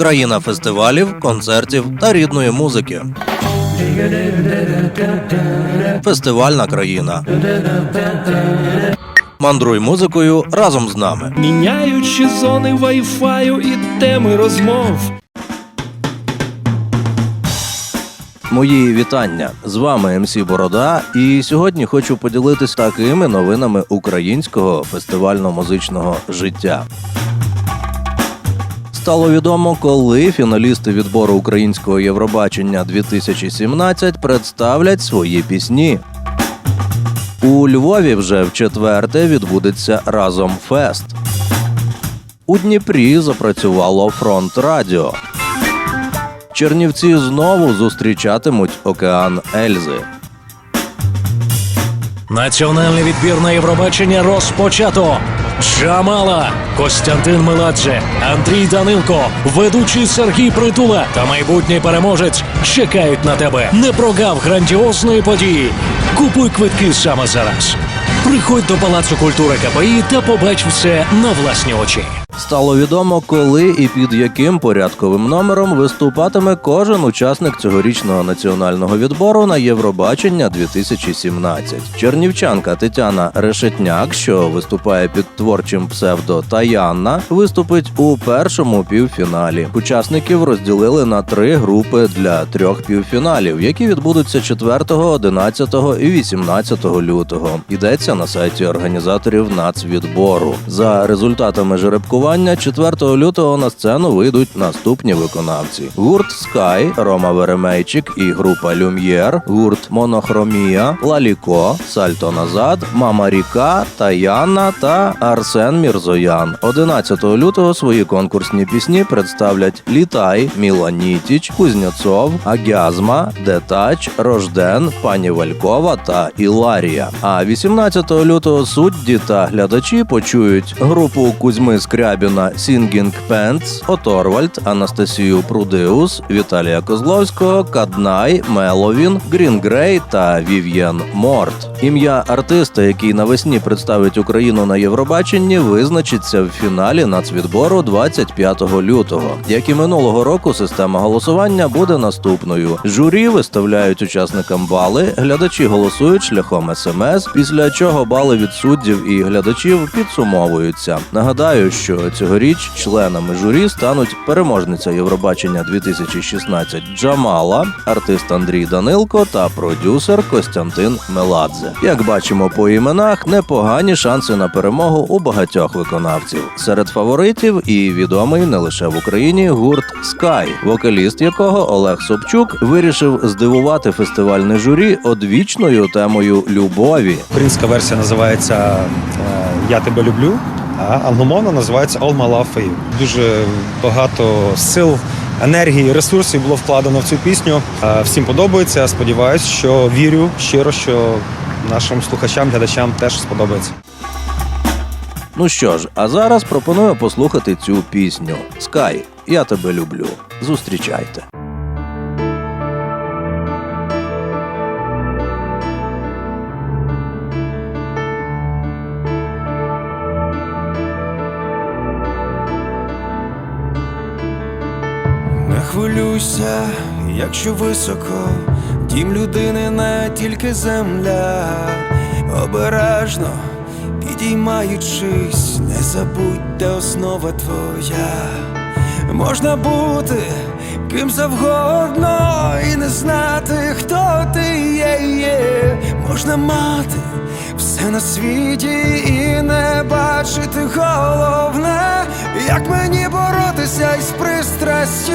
країна фестивалів, концертів та рідної музики. Фестивальна країна. Мандруй музикою разом з нами. Міняючи зони вайфаю і теми розмов. Мої вітання з вами МС Борода, і сьогодні хочу поділитись такими новинами українського фестивально-музичного життя. Стало відомо, коли фіналісти відбору українського Євробачення 2017 представлять свої пісні. У Львові вже в четверте відбудеться разом фест. У Дніпрі запрацювало фронт радіо. Чернівці знову зустрічатимуть океан Ельзи. Національний відбір на Євробачення розпочато. Джамала, Костянтин Меладзе, Андрій Данилко, ведучий Сергій Притула та майбутній переможець чекають на тебе. Не прогав грандіозної події. Купуй квитки саме зараз. Приходь до Палацу культури КПІ та побач все на власні очі. Стало відомо, коли і під яким порядковим номером виступатиме кожен учасник цьогорічного національного відбору на Євробачення 2017. Чернівчанка Тетяна Решетняк, що виступає під творчим псевдо Таянна, виступить у першому півфіналі. Учасників розділили на три групи для трьох півфіналів, які відбудуться 4, 11 і 18 лютого. Йдеться на сайті організаторів нацвідбору. За результатами жеребкування 4 лютого на сцену вийдуть наступні виконавці: гурт Sky, Рома Веремейчик і група Люм'єр, гурт Монохромія, Лаліко, Сальто Назад, Мама Ріка, Таяна та Арсен Мірзоян. 11 лютого свої конкурсні пісні представлять Літай, Міла Нітіч, Кузнєцов, Агязма, Детач, Рожден, Пані Валькова та Іларія. А 18 лютого судді та глядачі почують групу Кузьми Скрябіна Singing Pants, Оторвальд, Анастасію Прудеус, Віталія Козловського, Каднай, Меловін, Грін Грей та Вів'єн Морт. Ім'я артиста, який навесні представить Україну на Євробаченні, визначиться в фіналі нацвідбору 25 лютого. Як і минулого року, система голосування буде наступною: журі виставляють учасникам бали, глядачі голосують шляхом смс, після чого бали від суддів і глядачів підсумовуються. Нагадаю, що цьогоріч членами журі стануть переможниця Євробачення 2016 Джамала, артист Андрій Данилко та продюсер Костянтин Меладзе. Як бачимо по іменах, непогані шанси на перемогу у багатьох виконавців. Серед фаворитів і відомий не лише в Україні гурт Sky, вокаліст якого Олег Собчук вирішив здивувати фестивальне журі одвічною темою любові. Українська версія називається е, Я тебе люблю, англомовна називається All My Love. Дуже багато сил, енергії, ресурсів було вкладено в цю пісню. Всім подобається. Сподіваюсь, що вірю щиро, що нашим слухачам, глядачам теж сподобається. Ну що ж, а зараз пропоную послухати цю пісню Sky, я тебе люблю. Зустрічайте. Хвилюйся, якщо високо, дім людини не тільки земля, обережно підіймаючись, не забудь, де основа твоя. Можна бути ким завгодно і не знати, хто ти є. є. Можна мати все на світі і не бачити головне, як мені боротися із пристрастю,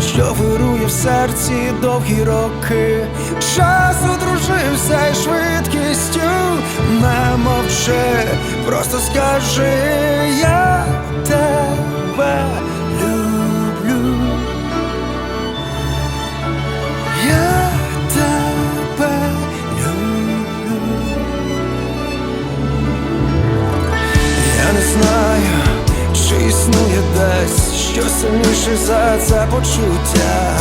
що вирує в серці довгі роки. Час одружився із швидкістю, не мовчи, просто скажи, я тебе сильніше за це почуття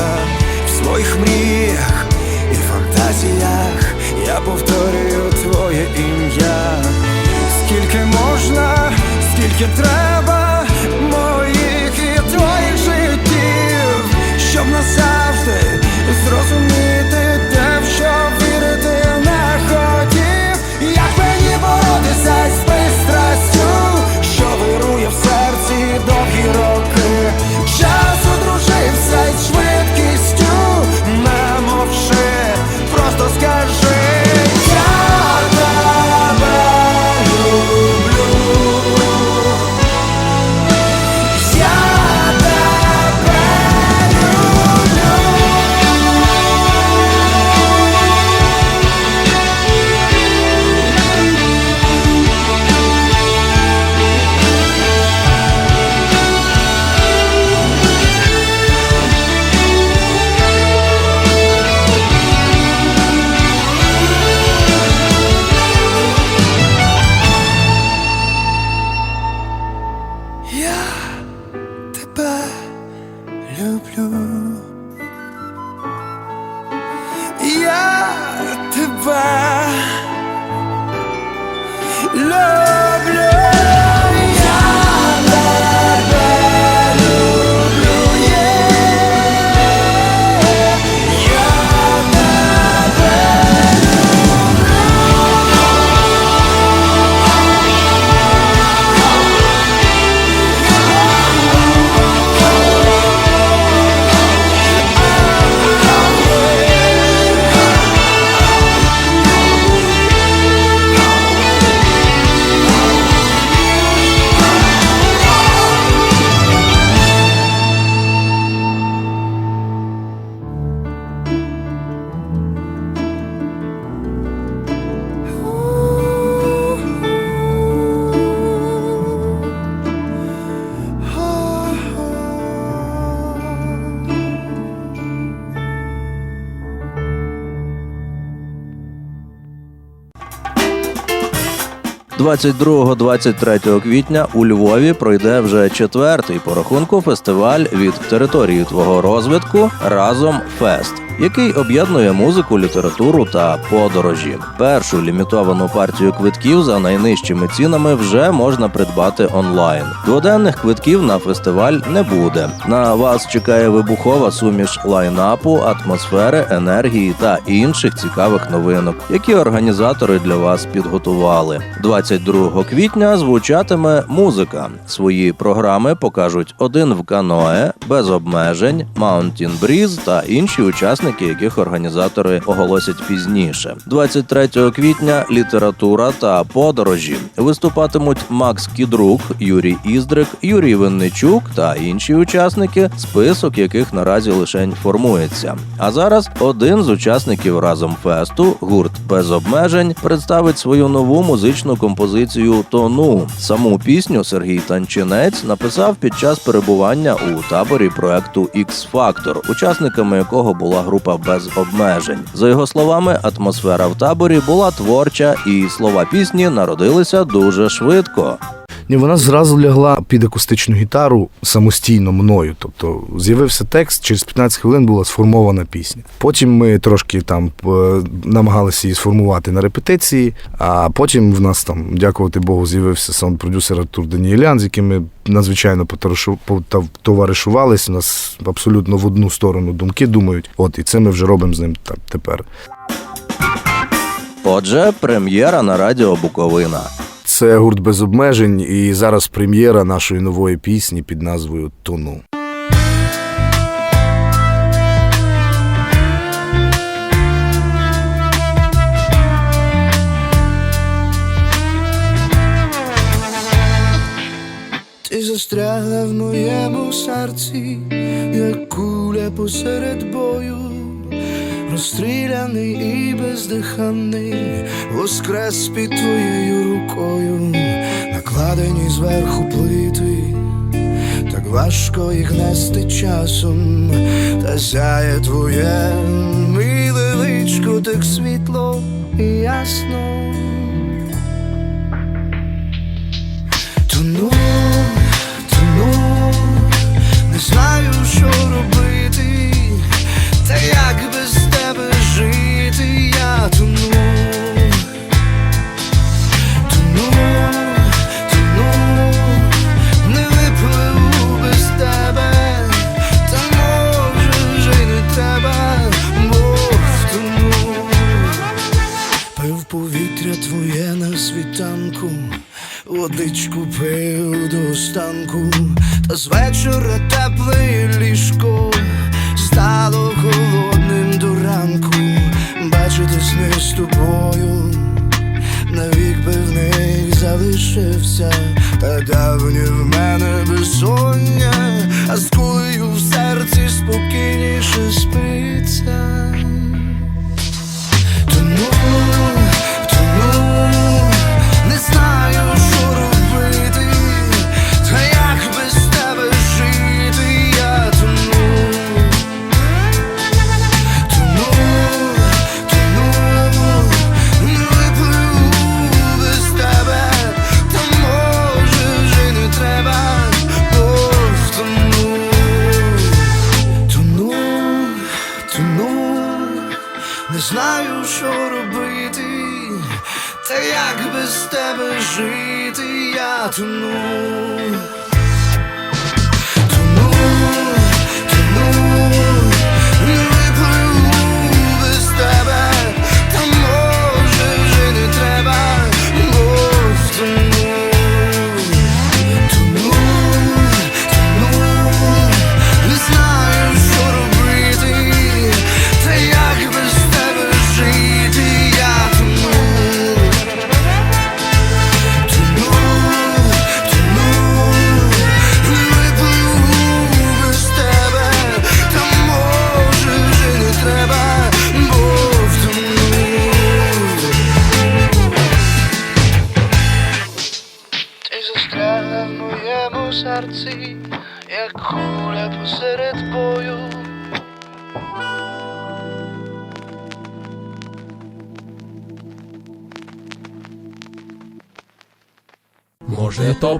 в своїх мріях і фантазіях я повторюю твоє ім'я. Скільки можна, скільки треба моїх і твоїх життів. люблю. 22-23 квітня у Львові пройде вже четвертий по рахунку фестиваль від території твого розвитку разом фест. Який об'єднує музику, літературу та подорожі. Першу лімітовану партію квитків за найнижчими цінами вже можна придбати онлайн. Дводенних квитків на фестиваль не буде. На вас чекає вибухова суміш лайнапу, атмосфери, енергії та інших цікавих новинок, які організатори для вас підготували. 22 квітня звучатиме музика. Свої програми покажуть один в каное, без обмежень, Mountain Breeze та інші учасники, яких організатори оголосять пізніше. 23 квітня література та подорожі виступатимуть Макс Кідрук, Юрій Іздрик, Юрій Винничук та інші учасники, список яких наразі лишень формується. А зараз один з учасників разом фесту, гурт без обмежень, представить свою нову музичну композицію Тону. Саму пісню Сергій Танчинець написав під час перебування у таборі проекту X Factor, учасниками якого була група без обмежень. За його словами, атмосфера в таборі була творча, і слова пісні народилися дуже швидко. Ні, вона зразу лягла під акустичну гітару самостійно мною. Тобто з'явився текст, через 15 хвилин була сформована пісня. Потім ми трошки там е, намагалися її сформувати на репетиції, а потім в нас там, дякувати Богу, з'явився саунд-продюсер Артур Даніелян, з яким ми надзвичайно потоваришу- У нас абсолютно в одну сторону думки думають. От і це ми вже робимо з ним так тепер. Отже, прем'єра на радіо Буковина. Це гурт без обмежень, і зараз прем'єра нашої нової пісні під назвою Тону. Ти застрягла в моєму серці, як куля посеред бою, розстріляний і бездиханий, воскрес під твоєю рукою, накладені зверху плити, так важко їх нести часом, та сяє твоє миле личко, так світло і ясно. Тону, тону, не знаю, що робити, та як тебе жити, я тону, тону, не випливу без тебе, та може вже не треба, бо втону. Пив повітря твоє на світанку, водичку пив до останку, та з вечора тепле залишився, та в мене безсоння, а з кулею в серці спокійніше спиться. Тону, тону,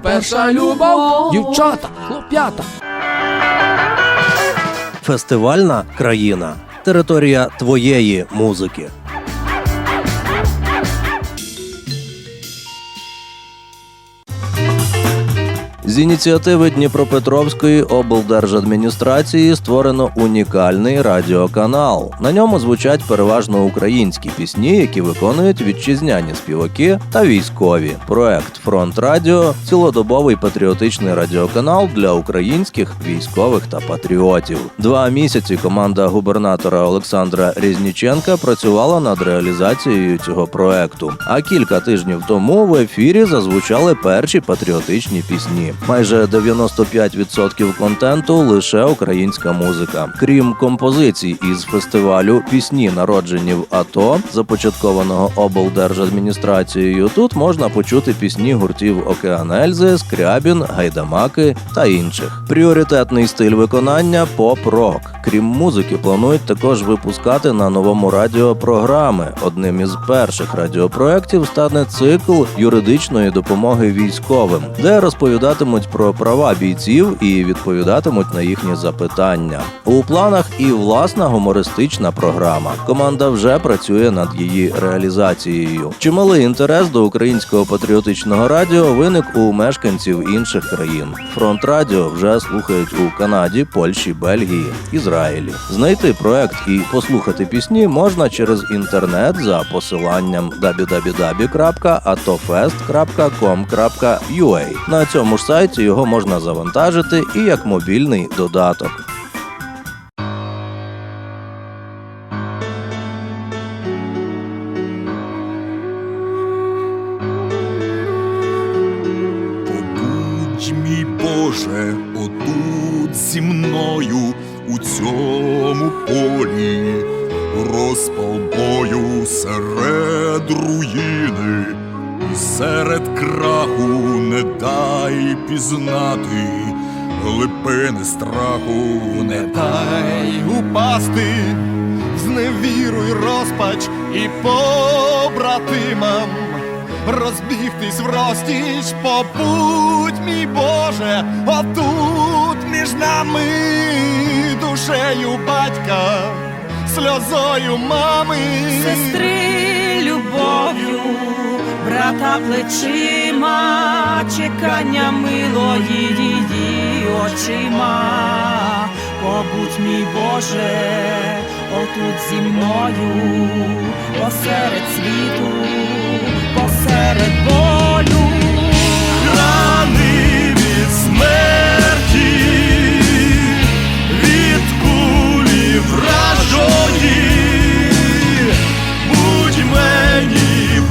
перша любов, дівчата, хлоп'ята. Фестивальна країна територія твоєї музики. З ініціативи Дніпропетровської облдержадміністрації створено унікальний радіоканал. На ньому звучать переважно українські пісні, які виконують вітчизняні співаки та військові. Проект Фронт Радіо цілодобовий патріотичний радіоканал для українських військових та патріотів. Два місяці команда губернатора Олександра Різніченка працювала над реалізацією цього проекту. А кілька тижнів тому в ефірі зазвучали перші патріотичні пісні. Майже 95% контенту лише українська музика. Крім композицій із фестивалю Пісні народжені в АТО, започаткованого облдержадміністрацією. Тут можна почути пісні гуртів Океан Ельзи, Скрябін, Гайдамаки та інших. Пріоритетний стиль виконання поп-рок. Крім музики, планують також випускати на новому радіо програми. Одним із перших радіопроєктів стане цикл юридичної допомоги військовим, де розповідатимуть про права бійців і відповідатимуть на їхні запитання. У планах і власна гумористична програма. Команда вже працює над її реалізацією. Чималий інтерес до українського патріотичного радіо виник у мешканців інших країн. Фронт радіо вже слухають у Канаді, Польщі, Бельгії, Ізраїлі. Знайти проект і послухати пісні можна через інтернет за посиланням www.atofest.com.ua. На цьому ж сайті його можна завантажити і як мобільний додаток. Розбігтись в розтіч, побудь, мій Боже, отут між нами душею батька, сльозою мами, сестри любов'ю, брата плечима, чекання милої її очима. Побудь, мій Боже, отут зі мною, посеред світу, посеред болю. рани від смерті, від кулі вражої, будь мені,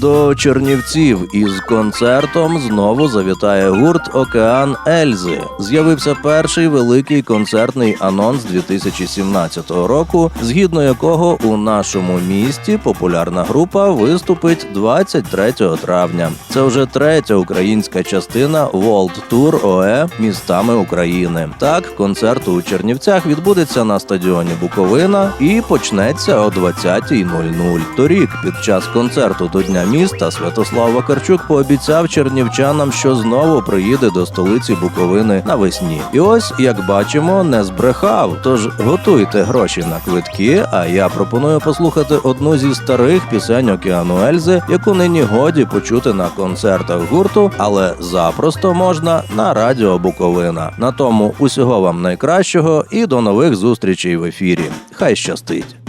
До Чернівців із концертом знову завітає гурт Океан Ельзи. З'явився перший великий концертний анонс 2017 року, згідно якого у нашому місті популярна група виступить 23 травня. Це вже третя українська частина World Tour ОЕ містами України. Так, концерт у Чернівцях відбудеться на стадіоні Буковина і почнеться о 20.00. Торік, під час концерту до Дня міста, Святослав Вакарчук пообіцяв чернівчанам, що знову приїде до столиці Буковини навесні. І ось, як бачимо, не збрехав. Тож готуйте гроші на квитки. А я пропоную послухати одну зі старих пісень Океану Ельзи, яку нині годі почути на концертах гурту, але запросто можна на радіо Буковина. На тому усього вам найкращого і до нових зустрічей в ефірі. Хай щастить!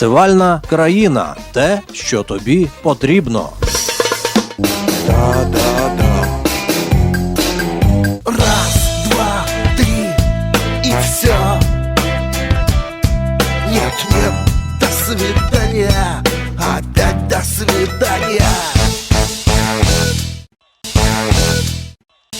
Фестивальна країна те, що тобі потрібно. Раз, два, три и все Нет, нет, до свидания Опять до свидания